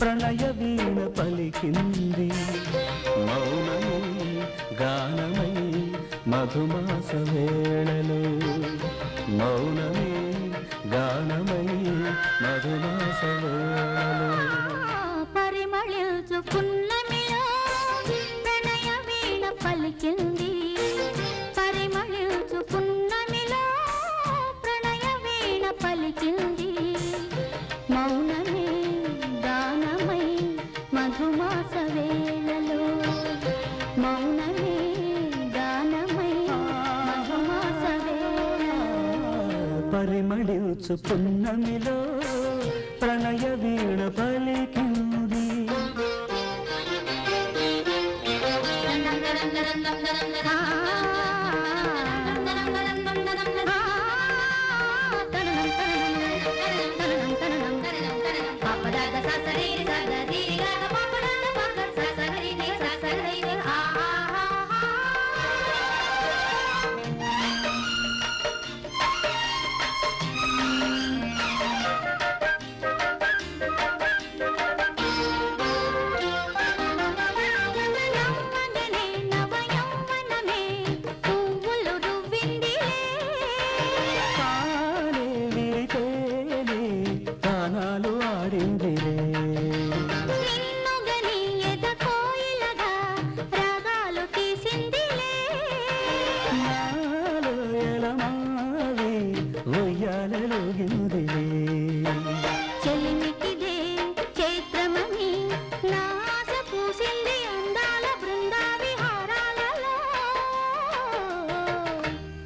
ప్రళయ వీణ పలికింది. మౌనమై గానమై మధుమాస వేళలో. మౌనమే గానమై మధుమాస వేళ మధుమాస వేళలో మౌనమే గానమై మధుమాస పరిమళించు పున్నమిలో ప్రణయ వీణ పలికి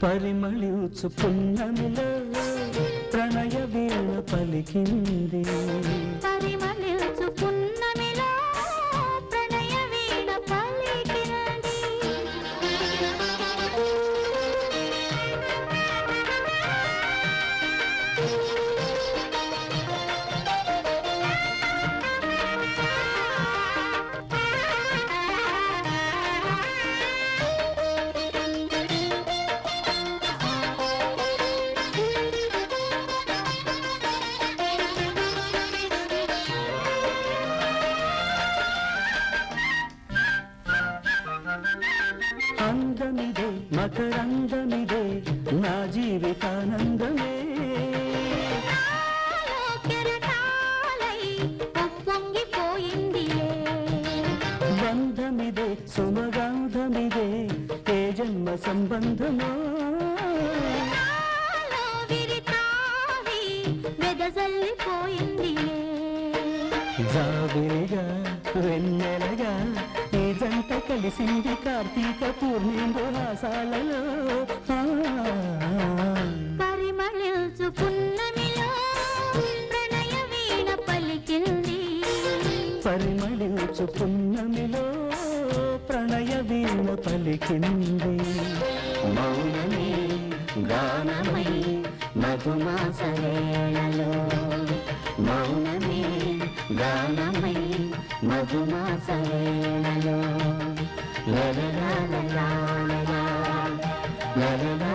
పరిమళించు పున్నమిలో ప్రణయ వీణ పలికింది. మకరందమిదే నా జీవితానందమే. బంధమిదే సుమగంధమిదే ఏ జన్మ సంబంధమో. జాబిలిగా వెన్నెలగా జంట కలిసింది కార్తీక పూర్ణిందు. పరిమళించు పున్నమిలో ప్రణయ వీణ పలికింది. పరిమళించు పున్నమిలో ప్రణయ వీణ పలికింది. మౌనమే గానమై మధుమాస వేళలో. మౌనమే గానమై మధుమాస వేళలో లలలా లలా లలా, లలలా